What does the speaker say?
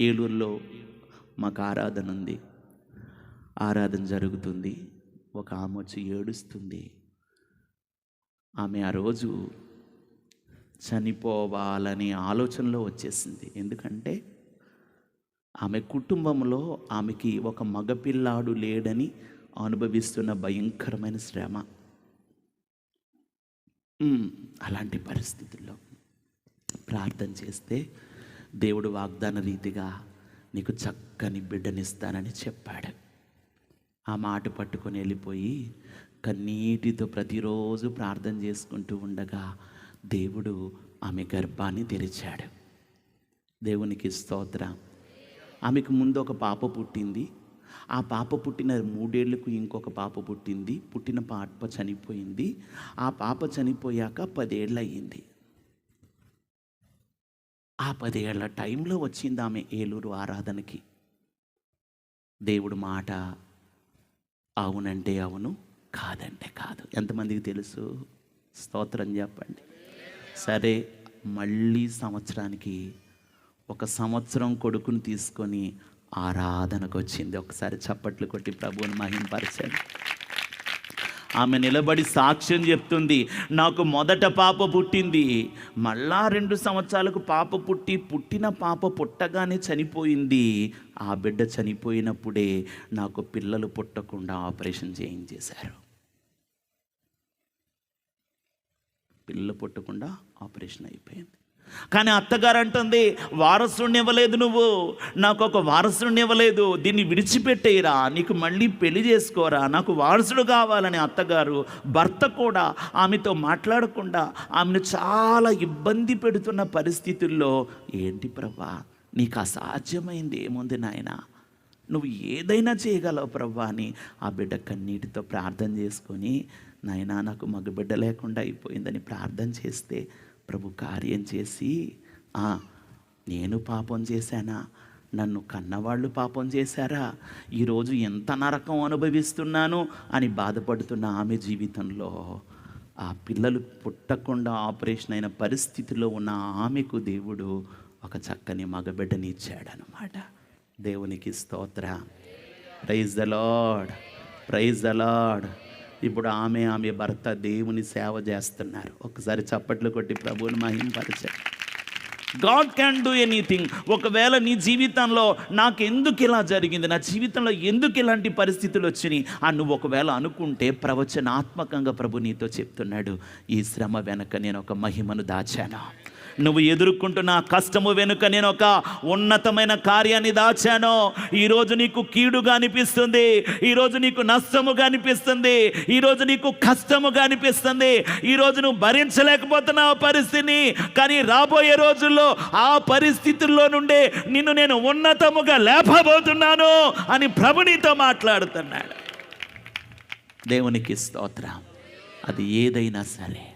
ఏలూరులో మాకు ఆరాధన ఉంది. ఆరాధన జరుగుతుంది. ఒక ఆమె వచ్చి ఏడుస్తుంది. ఆమె ఆ రోజు చనిపోవాలనే ఆలోచనలో వచ్చేసింది. ఎందుకంటే ఆమె కుటుంబంలో ఆమెకి ఒక మగపిల్లాడు లేడని అనుభవిస్తున్న భయంకరమైన శ్రమ. అలాంటి పరిస్థితుల్లో ప్రార్థన చేస్తే దేవుడు వాగ్దాన రీతిగా నీకు చక్కని బిడ్డనిస్తానని చెప్పాడు. ఆ మాట పట్టుకొని వెళ్ళిపోయి కన్నీటితో ప్రతిరోజు ప్రార్థన చేసుకుంటూ ఉండగా దేవుడు ఆమె గర్భాన్ని తెరిచాడు. దేవునికి స్తోత్ర. ఆమెకు ముందు ఒక పాప పుట్టింది. ఆ పాప పుట్టిన మూడేళ్ళకు ఇంకొక పాప పుట్టింది. పుట్టిన పాప చనిపోయింది. ఆ పాప చనిపోయాక పదేళ్ళు అయ్యింది పదేళ్ళ టైంలో వచ్చింది ఆమె ఏలూరు ఆరాధనకి. దేవుడు మాట అవునంటే అవును కాదంటే కాదు. ఎంతమందికి తెలుసు? స్తోత్రం చెప్పండి. సరే మళ్ళీ సంవత్సరానికి ఒక సంవత్సరం కొడుకుని తీసుకొని ఆరాధనకు వచ్చింది. ఒకసారి చప్పట్లు కొట్టి ప్రభువుని మహింపరచండి. ఆమె నిలబడి సాక్ష్యం చెప్తుంది నాకు మొదట పాప పుట్టింది. మళ్ళా రెండు సంవత్సరాలకు పాప పుట్టి పుట్టిన పాప పుట్టగానే చనిపోయింది. ఆ బిడ్డ చనిపోయినప్పుడే నాకు పిల్లలు పుట్టకుండా ఆపరేషన్ చేయించేశారు. పిల్లలు పుట్టకుండా ఆపరేషన్ అయిపోయింది. కానీ అత్తగారు అంటుంది వారసుడిని ఇవ్వలేదు నువ్వు. నాకు ఒక వారసుడిని ఇవ్వలేదు దీన్ని విడిచిపెట్టేయరా. నీకు మళ్ళీ పెళ్ళి చేసుకోరా. నాకు వారసుడు కావాలని అత్తగారు. భర్త కూడా ఆమెతో మాట్లాడకుండా ఆమెను చాలా ఇబ్బంది పెడుతున్న పరిస్థితుల్లో ఏంటి ప్రభా నీకు అసాధ్యమైంది ఏముంది నాయనా? నువ్వు ఏదైనా చేయగలవు ప్రవ్వా అని ఆ బిడ్డ కన్నీటితో ప్రార్థన చేసుకొని నాయనా నాకు మగబిడ్డ లేకుండా అయిపోయిందని ప్రార్థన చేస్తే ప్రభు కార్యం చేసి నేను పాపం చేశానా? నన్ను కన్నవాళ్ళు పాపం చేశారా? ఈరోజు ఎంత నరకం అనుభవిస్తున్నాను? అని బాధపడుతున్న ఆమె జీవితంలో ఆ పిల్లలు పుట్టకుండా ఆపరేషన్ అయిన పరిస్థితిలో ఉన్న ఆమెకు దేవుడు ఒక చక్కని మగబిడ్డని ఇచ్చాడనమాట దేవునికి స్తోత్ర. Praise the lord praise the lord ఇప్పుడు ఆమె ఆమె భర్త దేవుని సేవ చేస్తున్నారు. ఒకసారి చప్పట్లు కొట్టి ప్రభువుని మహింపరిచారు గాడ్ క్యాన్ డూ ఎనీథింగ్ ఒకవేళ నీ జీవితంలో నాకు ఎందుకు ఇలా జరిగింది? నా జీవితంలో ఎందుకు ఇలాంటి పరిస్థితులు వచ్చినాయి? అని నువ్వు ఒకవేళ అనుకుంటే ప్రవచనాత్మకంగా ప్రభు నీతో చెప్తున్నాడు. ఈ శ్రమ వెనక నేను ఒక మహిమను దాచాను. నువ్వు ఎదుర్కొంటున్న కష్టము వెనుక నేను ఒక ఉన్నతమైన కార్యాన్ని దాచాను. ఈరోజు నీకు కీడుగా అనిపిస్తుంది. ఈరోజు నీకు నష్టముగా అనిపిస్తుంది. ఈరోజు నీకు కష్టముగా అనిపిస్తుంది. ఈరోజు నువ్వు భరించలేకపోతున్నావు ఆ పరిస్థితిని. కానీ రాబోయే రోజుల్లో ఆ పరిస్థితుల్లో నుండే నిన్ను నేను ఉన్నతముగా లేపబోతున్నాను అని ప్రభునితో మాట్లాడుతున్నాడు. దేవునికి స్తోత్రం. అది ఏదైనా సరే.